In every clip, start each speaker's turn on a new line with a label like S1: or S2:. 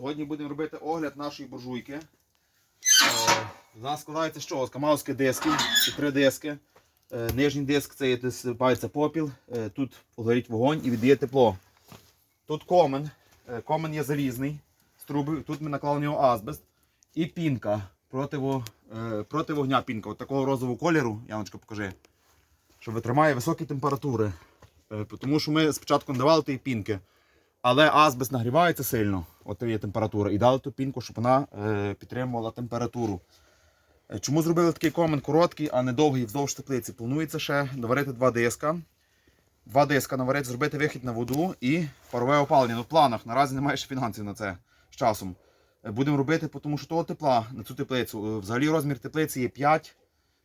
S1: Сьогодні будемо робити огляд нашої буржуйки. Е, У нас складається? З камазовських дисків, і три диски. Е, Нижній диск це є досипається попіл, е, тут горить вогонь і віддає тепло. Тут комен. Е, Комен є залізний з труби. Тут ми наклали на нього азбест. І пінка е, проти вогня пінка. От такого розового кольору, Яночка, покажи. Що витримає високі температури. Е, Тому що ми спочатку не давали тієї пінки. Але азбест нагрівається сильно, от є температура, і дали ту пінку, щоб вона е, підтримувала температуру. Е, Чому зробили такий комен короткий, а не довгий вздовж теплиці? Планується ще доварити два диска. Два диска наварити, зробити вихід на воду і парове опалення. Ну, в планах наразі немає ще фінансів на це з часом. Е, Будемо робити, тому що того тепла на цю теплицю. Взагалі розмір теплиці є 5,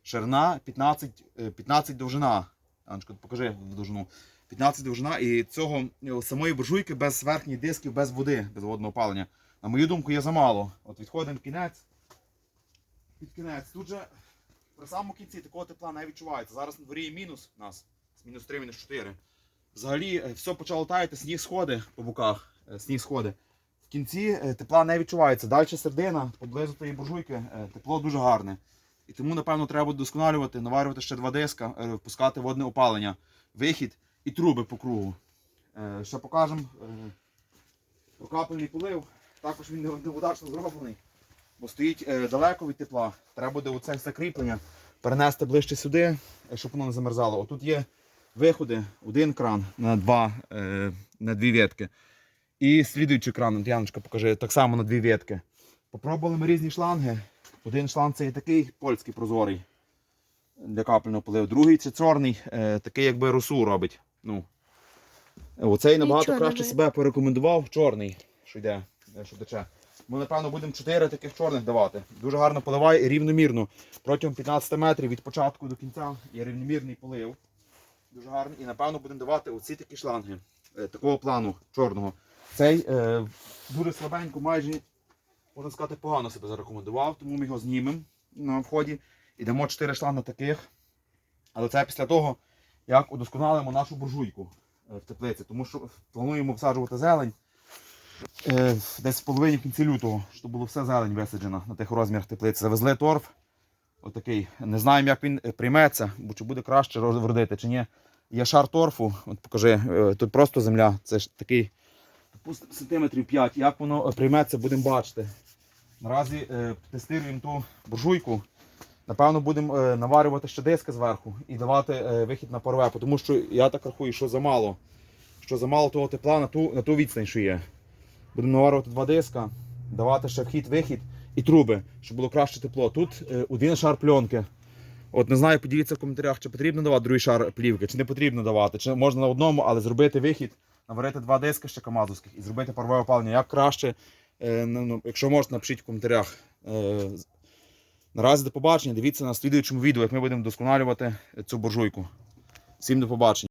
S1: ширина, 15, е, 15 довжина. Анечко, покажи довжину. 15 довжина і цього е, самої буржуйки без верхніх дисків, без води, без водного опалення. На мою думку, є замало. От відходимо кінець. Під кінець. Тут же при самому кінці такого тепла не відчувається. Зараз на дворі є мінус у нас. Мінус 3, мінус 4. Взагалі е, все почало таяти, сніг сходи по боках. е, Сніг сходи. В кінці тепла не відчувається. Далі середина, поблизу тієї буржуйки, тепло дуже гарне. І тому, напевно, треба буде досконалювати, наварювати ще два диска, впускати водне опалення, вихід і труби по кругу. Е, Ще покажемо е, прокапельний полив. Також він не- невдачно зроблений, бо стоїть е, далеко від тепла. Треба буде оце все кріплення перенести ближче сюди, щоб воно не замерзало. Отут є виходи, один кран на, два, на дві ветки. І слідуючий кран, Яночка покаже, так само на дві ветки. Попробували ми різні шланги. Один шланг це є такий польський прозорий для капельного поливу. Другий це чорний, такий якби росу робить. Ну, оцей набагато краще себе порекомендував. Чорний, що йде, е, що тече. Ми, напевно, будемо 4 таких чорних давати. Дуже гарно поливає і рівномірно. Протягом 15 метрів від початку до кінця є рівномірний полив. Дуже гарний. І напевно будемо давати оці такі шланги е, такого плану чорного. Цей е, дуже слабенько, майже, можна сказати, погано себе зарекомендував, тому ми його знімемо на вході і дамо 4 шланги таких. Але це після того, як удосконалимо нашу буржуйку е, в теплиці, тому що плануємо всаджувати зелень е, десь в половині кінці лютого, щоб було все зелень висаджено на тих розмірах теплиці. Завезли торф. Отакий. Не знаємо, як він е, прийметься, бо чи буде краще роз- вродити, чи ні. Є шар торфу, от покажи, тут просто земля, це ж такий сантиметрів 5. Як воно прийметься, будемо бачити. Наразі тестуємо ту буржуйку. Напевно, будемо е, наварювати ще диски зверху і давати е, вихід на парове, тому що я так рахую, що замало. Що замало того тепла на ту, на ту відстань, що є. Будемо наварювати два диска, давати ще вхід-вихід і труби, щоб було краще тепло. Тут е, один шар пленки. От не знаю, поділіться в коментарях, чи потрібно давати другий шар плівки, чи не потрібно давати, чи можна на одному, але зробити вихід, наварити два диски ще камазовських і зробити парове опалення. Як краще, ну, ну, якщо можете, напишіть в коментарях. Наразі до побачення. Дивіться на слідуючому відео, як ми будемо вдосконалювати цю буржуйку. Всім до побачення.